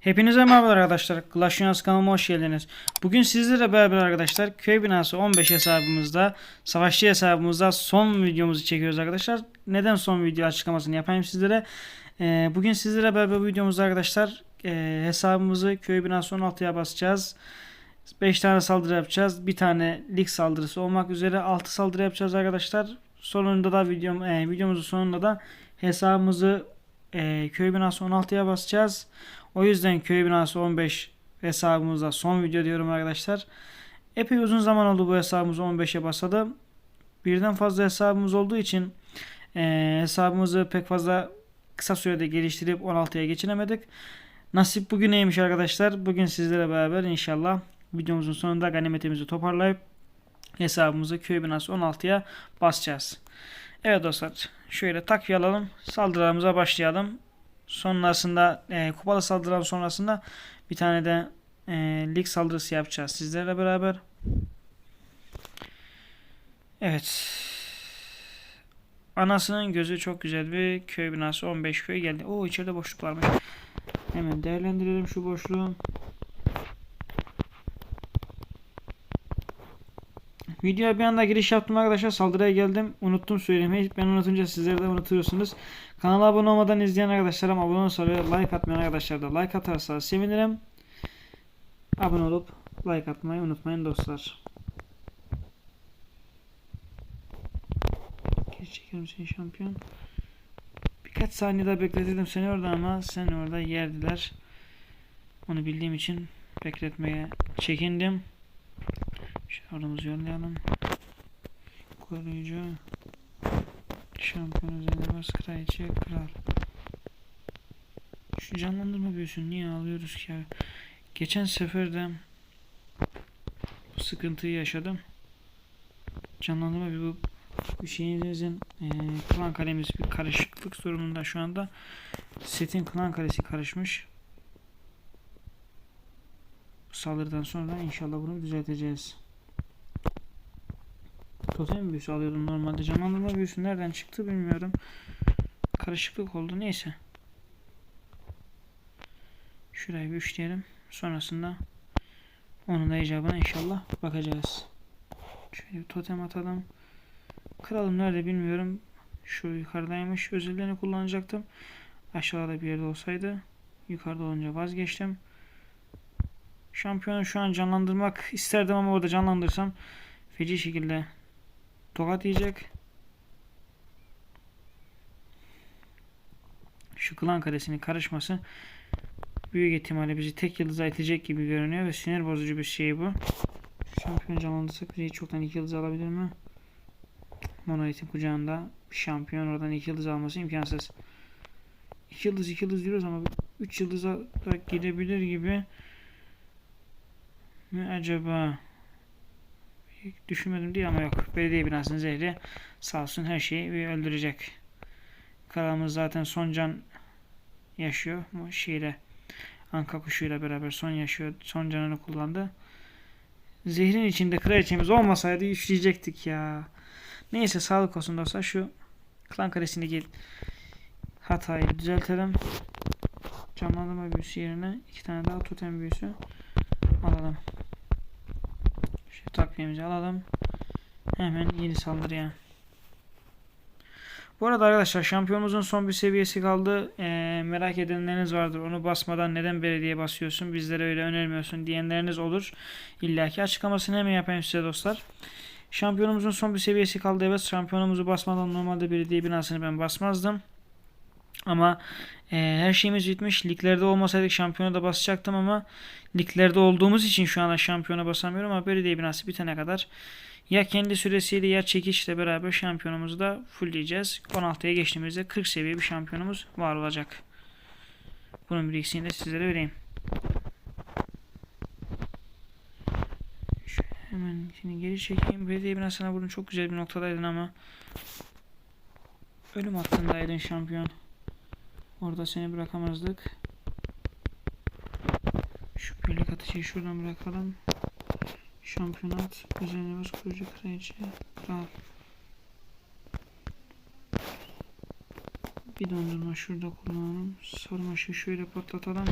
Hepinize merhaba arkadaşlar. Clash Royale kanalıma hoş geldiniz. Bugün sizlerle beraber arkadaşlar köy binası 15 hesabımızda, savaşçı hesabımızda son videomuzu çekiyoruz arkadaşlar. Neden son video açıklamasını yapayım sizlere. Ee, bugün sizlere beraber bu videomuzda arkadaşlar e, hesabımızı köy binası 16'ya basacağız. 5 tane saldırı yapacağız. Bir tane lig saldırısı olmak üzere 6 saldırı yapacağız arkadaşlar. Sonunda da videom, e, videomuzun sonunda da hesabımızı e, köy binası 16'ya basacağız. O yüzden köy binası 15 hesabımızda son video diyorum arkadaşlar. Epey uzun zaman oldu bu hesabımızı 15'e basalım. Birden fazla hesabımız olduğu için e, hesabımızı pek fazla kısa sürede geliştirip 16'ya geçiremedik. Nasip bugüneymiş arkadaşlar. Bugün sizlere beraber inşallah videomuzun sonunda ganimetimizi toparlayıp hesabımızı köy binası 16'ya basacağız. Evet dostlar şöyle takviye alalım. Saldırılarımıza başlayalım. Sonrasında e, kupalı saldırılar sonrasında bir tane de e, lig saldırısı yapacağız sizlerle beraber. Evet. Anasının gözü çok güzel bir köy binası 15 köy geldi. Oo içeride boşluk varmış. Hemen değerlendirelim şu boşluğu. Videoya bir anda giriş yaptım arkadaşlar. Saldırıya geldim. Unuttum söylemeyi. Ben unutunca sizler de unutuyorsunuz. Kanala abone olmadan izleyen arkadaşlarım abone olursa ve like atmayan arkadaşlar da like atarsa sevinirim. Abone olup like atmayı unutmayın dostlar. Geri çekelim seni şampiyon. Birkaç saniye daha bekletirdim seni orada ama sen orada yerdiler. Onu bildiğim için bekletmeye çekindim. Ordumuzu yollayalım. Koruyucu. Şampiyon üzerinde bas kraliçe kral. Şu canlandırma büyüsünü niye alıyoruz ki abi? Geçen sefer de bu sıkıntıyı yaşadım. Canlandırma bir bu bir şeyinizin e, klan kalemiz bir karışıklık sorununda şu anda. Setin klan kalesi karışmış. Bu saldırıdan sonra inşallah bunu düzelteceğiz. Totem büyüsü alıyordum normalde. Canlandırma büyüsü nereden çıktı bilmiyorum. Karışıklık oldu. Neyse. Şurayı bir üçleyelim. Sonrasında onun da icabına inşallah bakacağız. Şöyle bir totem atalım. Kralım nerede bilmiyorum. Şu yukarıdaymış. Özelliğini kullanacaktım. Aşağıda bir yerde olsaydı. Yukarıda olunca vazgeçtim. Şampiyonu şu an canlandırmak isterdim ama orada canlandırsam feci şekilde tokat yiyecek. Şu klan karesinin karışması büyük ihtimalle bizi tek yıldıza itecek gibi görünüyor ve sinir bozucu bir şey bu. Şampiyon canlandırsak bizi çoktan iki yıldız alabilir mi? Monolith'in kucağında şampiyon oradan iki yıldız alması imkansız. İki yıldız iki yıldız diyoruz ama üç yıldıza da gidebilir gibi mi acaba? Düşünmedim diye ama yok. Belediye binasının zehri sağ olsun her şeyi öldürecek. Kralımız zaten son can yaşıyor. Bu şeyle Anka kuşuyla beraber son yaşıyor. Son canını kullandı. Zehrin içinde kraliçemiz olmasaydı üçleyecektik ya. Neyse sağlık olsun dostlar. Şu klan karesindeki hatayı düzeltelim. Canlandırma büyüsü yerine iki tane daha totem büyüsü alalım. Şu takviyemizi alalım. Hemen yeni saldırıya. Bu arada arkadaşlar şampiyonumuzun son bir seviyesi kaldı. Ee, merak edenleriniz vardır. Onu basmadan neden belediye basıyorsun? Bizlere öyle önermiyorsun diyenleriniz olur. İlla ki açıklamasını hemen yapayım size dostlar. Şampiyonumuzun son bir seviyesi kaldı. Evet şampiyonumuzu basmadan normalde belediye binasını ben basmazdım. Ama e, her şeyimiz bitmiş. Liglerde olmasaydık şampiyona da basacaktım ama liglerde olduğumuz için şu anda şampiyona basamıyorum ama belediye binası bitene kadar ya kendi süresiyle ya çekişle beraber şampiyonumuzu da fullleyeceğiz. 16'ya geçtiğimizde 40 seviye bir şampiyonumuz var olacak. Bunun bilgisini de sizlere vereyim. Hemen şimdi geri çekeyim. Belediye binasına bunu çok güzel bir noktadaydın ama ölüm hattındaydın şampiyon. Orada seni bırakamazdık. Şu birlik ateşi şuradan bırakalım. Şampiyonat üzerine bas kurucu kraliçe kral. Bir dondurma şurada kullanalım. Sarmaşı şöyle patlatalım.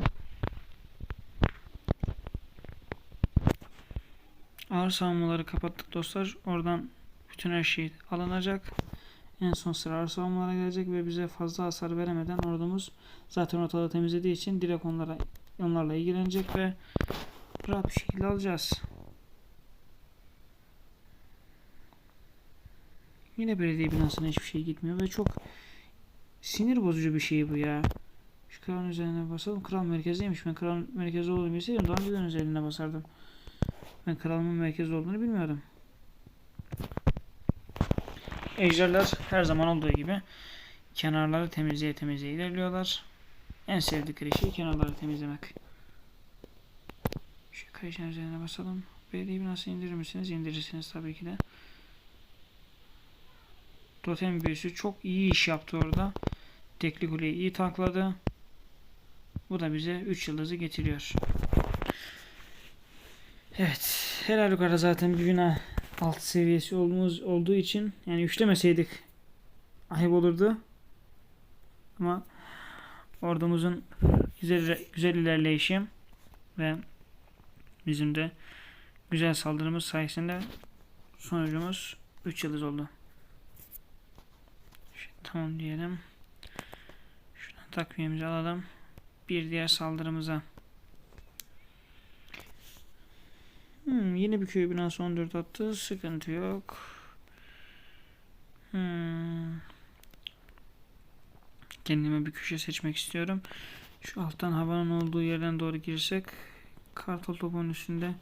Ağır savunmaları kapattık dostlar. Oradan bütün her şey alınacak. En son sıra ağır savunmalara gelecek ve bize fazla hasar veremeden ordumuz zaten ortalığı temizlediği için direkt onlara onlarla ilgilenecek ve rahat bir şekilde alacağız. Yine belediye binasına hiçbir şey gitmiyor ve çok sinir bozucu bir şey bu ya. Şu kralın üzerine basalım. Kral merkezdeymiş. Ben kral merkezde olduğunu bilseydim daha önceden üzerine basardım. Ben kralımın merkezde olduğunu bilmiyordum. Ejderler her zaman olduğu gibi kenarları temizleye temizleye ilerliyorlar. En sevdikleri şey kenarları temizlemek. Şu kayışın üzerine basalım. Belediye binası indirir misiniz? İndirirsiniz tabii ki de. Totem büyüsü çok iyi iş yaptı orada. Tekli kuleyi iyi takladı. Bu da bize 3 yıldızı getiriyor. Evet. Her halükarda zaten bir bina alt seviyesi olduğumuz olduğu için yani üçlemeseydik ayıp olurdu. Ama ordumuzun güzel güzel ilerleyişi ve bizim de güzel saldırımız sayesinde sonucumuz 3 yıldız oldu. Şu- Tamam diyelim. Şuradan takviyemizi alalım. Bir diğer saldırımıza. Hmm, yeni bir köy binası 14 attı. Sıkıntı yok. Hmm. Kendime bir köşe seçmek istiyorum. Şu alttan havanın olduğu yerden doğru girsek kartal topunun üstünde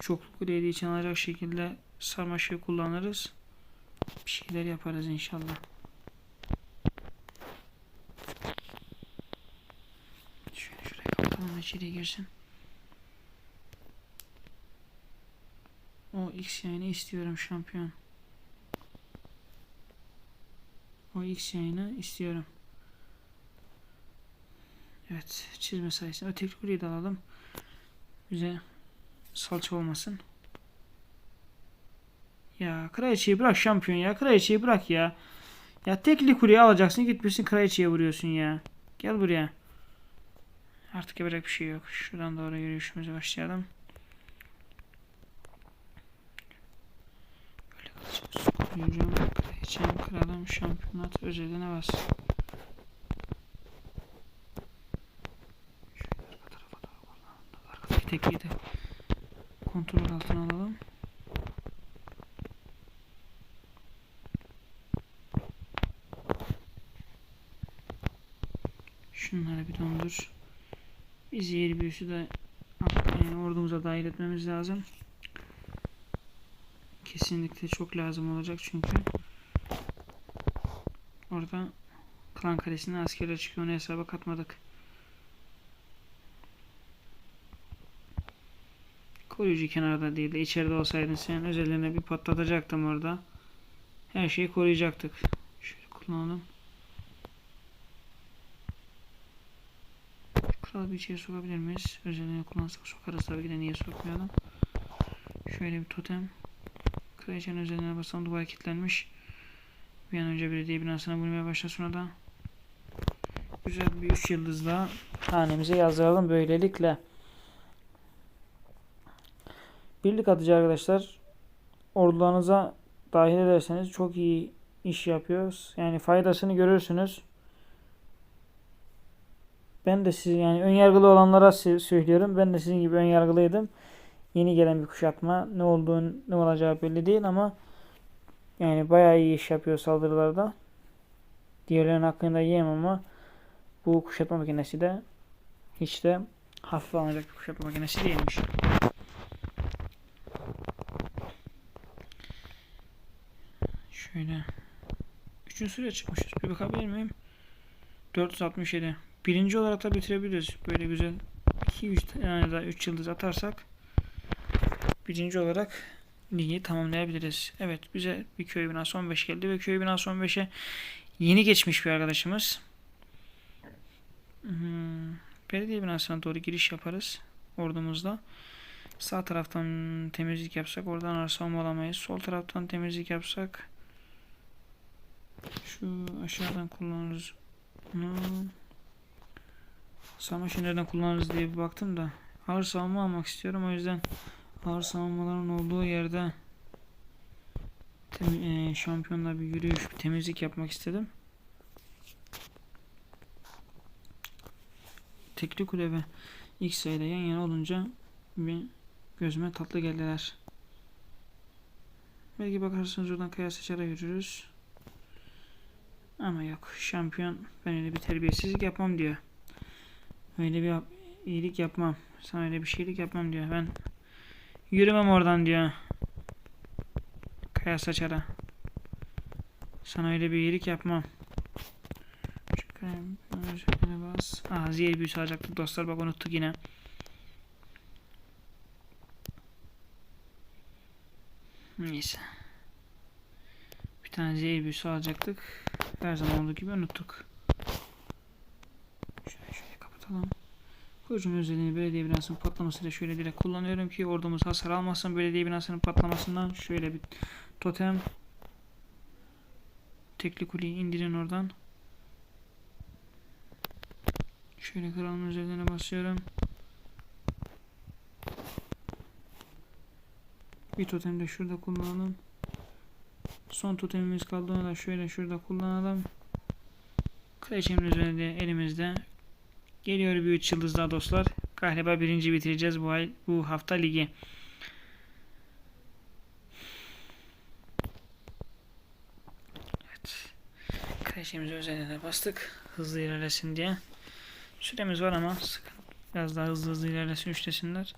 çoklu kuleydi için alacak şekilde sarmaşığı kullanırız. Bir şeyler yaparız inşallah. Şöyle şuraya kapatalım da içeriye girsin. O X yayını istiyorum şampiyon. O X yayını istiyorum. Evet çizme sayesinde öteki kuleyi de alalım. Bize salça olmasın. Ya kraliçeyi bırak şampiyon ya. Kraliçeyi bırak ya. Ya tekli kuleyi alacaksın gitmişsin kraliçeye vuruyorsun ya. Gel buraya. Artık yapacak bir şey yok. Şuradan doğru yürüyüşümüze başlayalım. Böyle koyacağım. Kraliçem, kralım, şampiyonat özeline bas. Arkadaki tekliği de kontrol altına alalım. Şunları bir dondur. Bir zehir büyüsü de ordumuza dahil etmemiz lazım. Kesinlikle çok lazım olacak çünkü orada klan kalesine askerler çıkıyor onu hesaba katmadık. Koruyucu kenarda değil de içeride olsaydın sen özelliğine bir patlatacaktım orada. Her şeyi koruyacaktık. Şöyle kullanalım. Kralı bir içeri sokabilir miyiz? Özelliğini kullansak sokarız tabii ki de niye sokmayalım. Şöyle bir totem. Kraliçenin üzerine basan duvar kilitlenmiş. Bir an önce belediye binasına vurmaya başlasın o da. Güzel bir 3 yıldızla hanemize yazdıralım böylelikle. Birlik atıcı arkadaşlar ordularınıza dahil ederseniz çok iyi iş yapıyoruz. Yani faydasını görürsünüz. Ben de siz yani ön yargılı olanlara sö- söylüyorum. Ben de sizin gibi ön yargılıydım. Yeni gelen bir kuşatma. Ne olduğunu ne olacağı belli değil ama yani bayağı iyi iş yapıyor saldırılarda. Diğerlerinin hakkında yiyemem ama bu kuşatma makinesi de hiç de hafife alınacak bir kuşatma makinesi değilmiş. Şöyle. Üçüncü sıraya çıkmışız. Bir bakabilir miyim? 467. Birinci olarak da bitirebiliriz. Böyle güzel 2-3 tane daha 3 yıldız atarsak birinci olarak ligi tamamlayabiliriz. Evet bize bir köy binası 15 geldi ve köy binası 15'e yeni geçmiş bir arkadaşımız. Hmm, belediye binasına doğru giriş yaparız ordumuzda. Sağ taraftan temizlik yapsak oradan arsa olamayız. Sol taraftan temizlik yapsak şu aşağıdan kullanırız. Bunu Sarmaşığı nereden kullanırız diye bir baktım da ağır savunma almak istiyorum o yüzden ağır savunmaların olduğu yerde eee, şampiyonla bir yürüyüş, bir temizlik yapmak istedim. Tekli kule ve ilk sayıda yan yana olunca bir gözüme tatlı geldiler. Belki bakarsınız oradan kaya seçere yürürüz. Ama yok. Şampiyon ben öyle bir terbiyesizlik yapmam diyor. Öyle bir iyilik yapmam. Sana öyle bir şeylik yapmam diyor. Ben yürümem oradan diyor. Kaya saçara. Sana öyle bir iyilik yapmam. Aa zehir büyüsü alacaktık dostlar bak unuttuk yine. Neyse. Bir tane zehir büyüsü alacaktık. Her zaman olduğu gibi unuttuk. Şöyle şöyle kapatalım. Koyucunun özelliğini belediye binasının patlamasıyla şöyle direkt kullanıyorum ki ordumuz hasar almasın belediye binasının patlamasından. Şöyle bir totem. Tekli kuleyi indirin oradan. Şöyle kralın özelliğine basıyorum. Bir totem de şurada kullanalım. Son totemimiz kaldı onu da şöyle şurada kullanalım. Kraliçemin üzerinde elimizde. Geliyor bir 3 yıldız daha dostlar. Galiba birinci bitireceğiz bu ay bu hafta ligi. Evet. Kraliçemizi özelliğine bastık. Hızlı ilerlesin diye. Süremiz var ama. Biraz daha hızlı hızlı ilerlesin üçtesinler.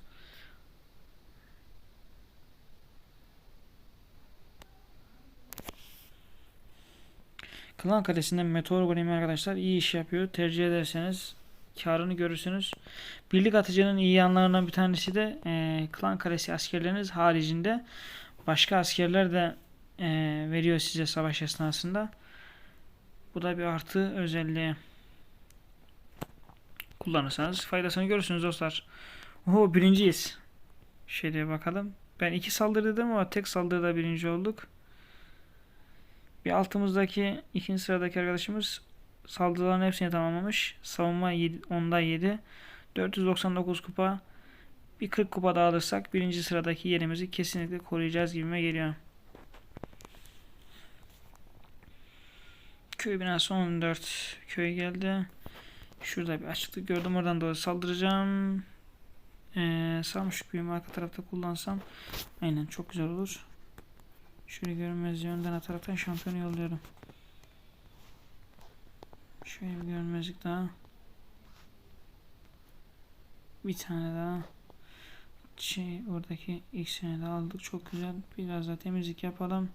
Klan Kalesi'nden Meteor Golemi arkadaşlar iyi iş yapıyor. Tercih ederseniz karını görürsünüz. Birlik atıcının iyi yanlarından bir tanesi de e, Klan Kalesi askerleriniz haricinde başka askerler de e, veriyor size savaş esnasında. Bu da bir artı özelliği. Kullanırsanız faydasını görürsünüz dostlar. Oho birinciyiz. Şöyle bakalım. Ben iki saldırı dedim ama tek saldırıda birinci olduk. Bir altımızdaki ikinci sıradaki arkadaşımız saldırıların hepsini tamamlamış. Savunma 7, onda 7. 499 kupa. Bir 40 kupa daha alırsak birinci sıradaki yerimizi kesinlikle koruyacağız gibime geliyor. Köy binası 14 köy geldi. Şurada bir açıklık gördüm. Oradan doğru saldıracağım. Ee, sarmışık büyümü arka tarafta kullansam. Aynen çok güzel olur. Şöyle görünmez yönden ataraktan şampiyonu yolluyorum. Şöyle bir görünmezlik daha. Bir tane daha. Şey oradaki ikisini de aldık. Çok güzel. Biraz da temizlik yapalım.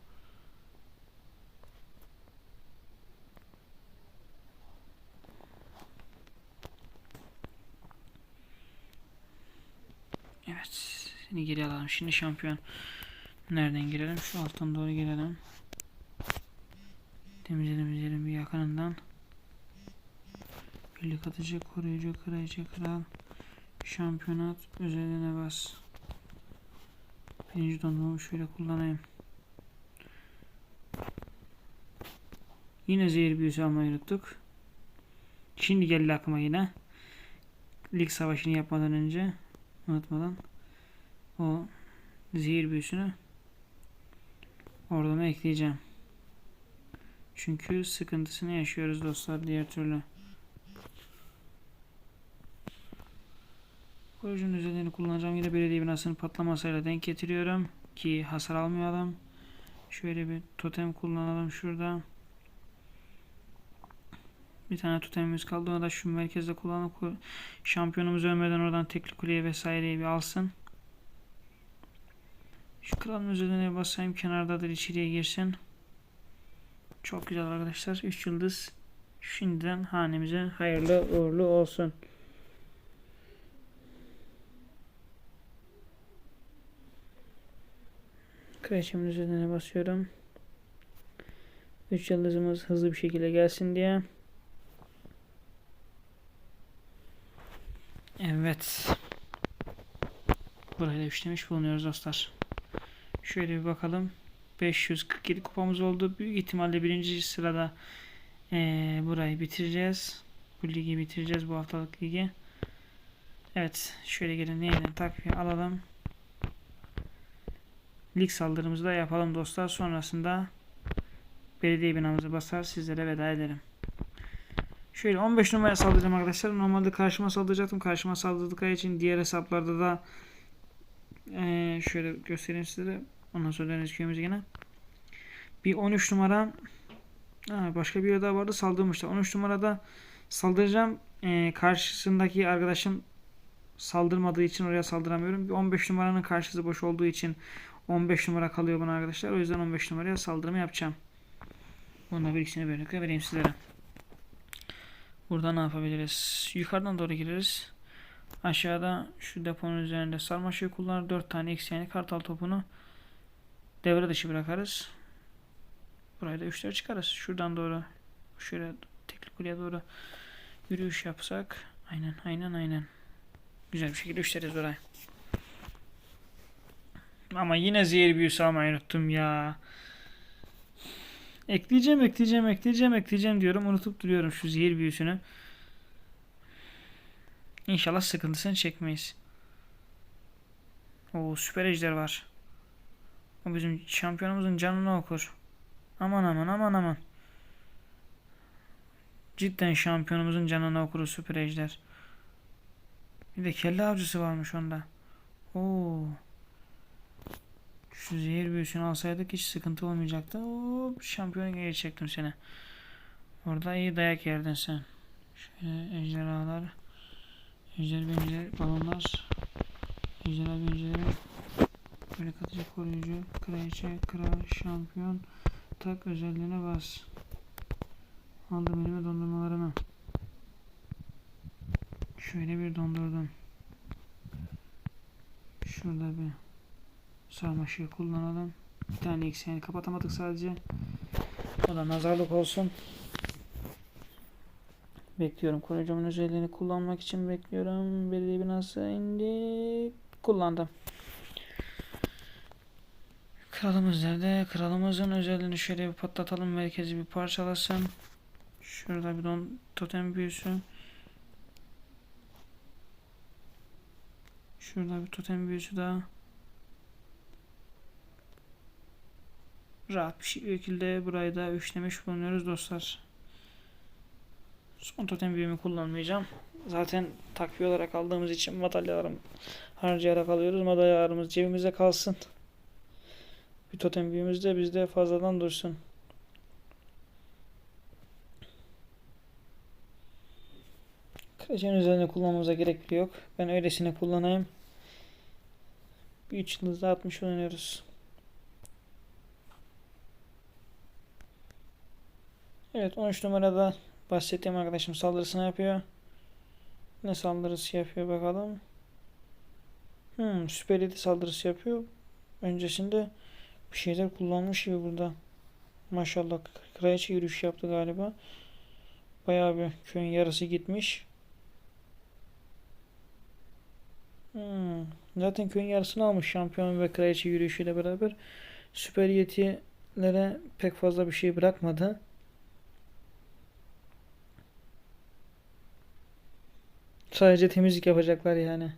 Evet. Seni geri alalım. Şimdi şampiyon. Nereden girelim? Şu alttan doğru girelim. Temizleyelim bir yakınından. Birlik atıcı, koruyucu, kraliçe, kral. Şampiyonat özeline bas. Birinci dondurumu şöyle kullanayım. Yine zehir büyüsü almayı unuttuk. Şimdi geldi aklıma yine. Lig savaşını yapmadan önce unutmadan o zehir büyüsünü orduma ekleyeceğim. Çünkü sıkıntısını yaşıyoruz dostlar diğer türlü. Koruyucunun özelliğini kullanacağım. Yine belediye binasının patlamasıyla denk getiriyorum. Ki hasar almayalım. Şöyle bir totem kullanalım şurada. Bir tane totemimiz kaldı. Onu da şu merkezde kullanıp şampiyonumuz ölmeden oradan tekli kuleye vesaireyi bir alsın. Şu kralın üzerine basayım. Kenardadır içeriye girsin. Çok güzel arkadaşlar. 3 yıldız. Şimdiden hanemize hayırlı uğurlu olsun. Kraliçemin üzerine basıyorum. 3 yıldızımız hızlı bir şekilde gelsin diye. Evet. Burayı da işlemiş bulunuyoruz dostlar. Şöyle bir bakalım. 547 kupamız oldu. Büyük ihtimalle birinci sırada ee, burayı bitireceğiz. Bu ligi bitireceğiz bu haftalık ligi. Evet. Şöyle gelin yeniden takviye alalım. Lig saldırımızı da yapalım dostlar. Sonrasında belediye binamızı basar sizlere veda ederim. Şöyle 15 numara saldıracağım arkadaşlar. Normalde karşıma saldıracaktım. Karşıma saldırdıkları için diğer hesaplarda da eee, şöyle göstereyim size. Ondan sonra döneriz köyümüze yine. Bir 13 numara ha, başka bir daha vardı saldırmışlar. 13 numarada saldıracağım. Eee, karşısındaki arkadaşım saldırmadığı için oraya saldıramıyorum. Bir 15 numaranın karşısı boş olduğu için 15 numara kalıyor bana arkadaşlar. O yüzden 15 numaraya saldırımı yapacağım. Bununla bir ikisini birlikte vereyim sizlere. Burada ne yapabiliriz? Yukarıdan doğru gireriz. Aşağıda şu deponun üzerinde sarmaşığı kullanır. 4 tane eksi yani kartal topunu devre dışı bırakarız. Burayı da 3'ler çıkarız. Şuradan doğru şöyle tekli kuleye doğru yürüyüş yapsak. Aynen aynen aynen. Güzel bir şekilde üçleriz orayı. Ama yine zehir büyüsü almayı unuttum ya. Ekleyeceğim, ekleyeceğim, ekleyeceğim, ekleyeceğim diyorum. Unutup duruyorum şu zehir büyüsünü. İnşallah sıkıntısını çekmeyiz. O süper ejder var. O bizim şampiyonumuzun canını okur. Aman aman aman aman. Cidden şampiyonumuzun canını okur o süper ejder. Bir de kelle avcısı varmış onda. Oo. Şu zehir büyüsünü alsaydık hiç sıkıntı olmayacaktı. Hop, şampiyonu geri çektim seni. Orada iyi dayak yerdin sen. Şöyle ejderhalar. Ejder benciler, balonlar. Ejderha bencileri. Böyle katıcı koruyucu. Kraliçe, kral, şampiyon. Tak özelliğine bas. Aldım elime dondurmalarımı. Şöyle bir dondurdum. Şurada bir sarmaşığı kullanalım. Bir tane eksiğini kapatamadık sadece. O da nazarlık olsun. Bekliyorum. Koruyucumun özelliğini kullanmak için bekliyorum. Belediye binası indi. Kullandım. Kralımız nerede? Kralımızın özelliğini şöyle bir patlatalım. Merkezi bir parçalasın. Şurada bir don totem büyüsü. Şurada bir totem büyüsü daha. Rahat bir şekilde burayı da üçlemiş bulunuyoruz dostlar. Son totem büyümü kullanmayacağım. Zaten takviye olarak aldığımız için madalyalarım harcayarak alıyoruz. Madalyalarımız cebimize kalsın. Bir totem büyümüz de bizde fazladan dursun. Kraliçenin üzerine kullanmamıza gerek bile yok. Ben öylesine kullanayım. Bir 3 yıldızda 60 oynuyoruz. Evet 13 numarada bahsettiğim arkadaşım saldırısını yapıyor. Ne saldırısı yapıyor bakalım. Hmm, süper 7 saldırısı yapıyor. Öncesinde bir şeyler kullanmış gibi burada. Maşallah kraliçe yürüyüş yaptı galiba. Bayağı bir köyün yarısı gitmiş. Hmm, Zaten köyün yarısını almış şampiyon ve kraliçe yürüyüşüyle beraber. Süper yetilere pek fazla bir şey bırakmadı. Sadece temizlik yapacaklar yani.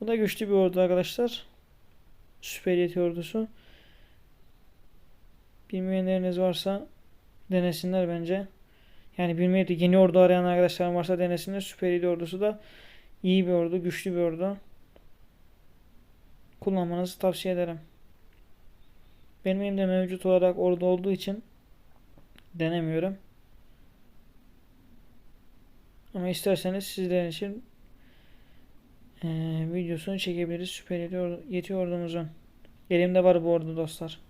Bu da güçlü bir ordu arkadaşlar. Süper yeti ordusu. Bilmeyenleriniz varsa denesinler bence. Yani bilmeyi de yeni ordu arayan arkadaşlar varsa denesinler. Süper yeti ordusu da iyi bir ordu, güçlü bir ordu. Kullanmanızı tavsiye ederim. Benim elimde mevcut olarak ordu olduğu için denemiyorum. Ama isterseniz sizler için eee, videosunu çekebiliriz. Süper yeti ordu- yeti ordumuzun. Elimde var bu ordu dostlar.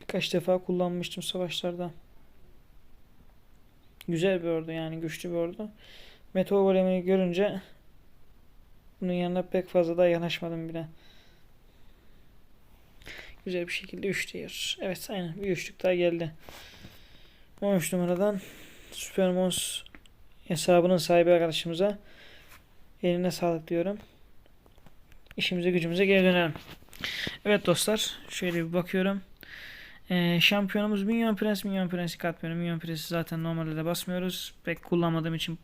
Birkaç defa kullanmıştım savaşlarda. Güzel bir ordu yani güçlü bir ordu. Meteor görünce bunun yanına pek fazla da yanaşmadım bile. Güzel bir şekilde 3 diyor. Evet aynen bir üçlük daha geldi. 13 numaradan Supermons hesabının sahibi arkadaşımıza eline sağlık diyorum. İşimize gücümüze geri dönelim. Evet dostlar şöyle bir bakıyorum. Ee, şampiyonumuz Minyon Prens. Minyon Prens'i katmıyorum. Minyon Prens'i zaten normalde de basmıyoruz. Pek kullanmadığım için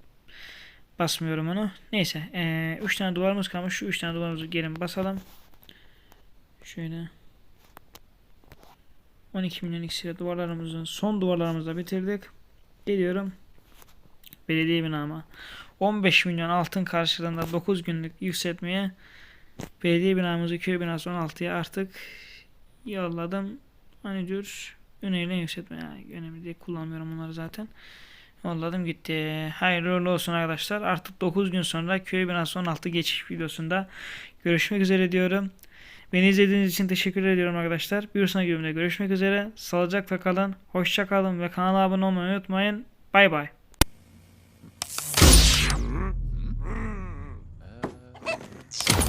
basmıyorum onu. Neyse. 3 tane duvarımız kalmış. Şu 3 tane duvarımızı gelin basalım. Şöyle. 12 milyon iksirle duvarlarımızın son duvarlarımızı bitirdik. Geliyorum. Belediye binama. 15 milyon altın karşılığında 9 günlük yükseltmeye belediye binamızı köy binası 16'ya artık yolladım. Hani diyor öneyle yükseltme. Yani önemli değil kullanmıyorum bunları zaten. Yolladım gitti. Hayırlı olsun arkadaşlar. Artık 9 gün sonra köy binası 16 geçiş videosunda görüşmek üzere diyorum. Beni izlediğiniz için teşekkür ediyorum arkadaşlar. Bir sonraki bölümde görüşmek üzere. Sağlıcakla kalın. Hoşça kalın ve kanala abone olmayı unutmayın. Bay bay. Ee,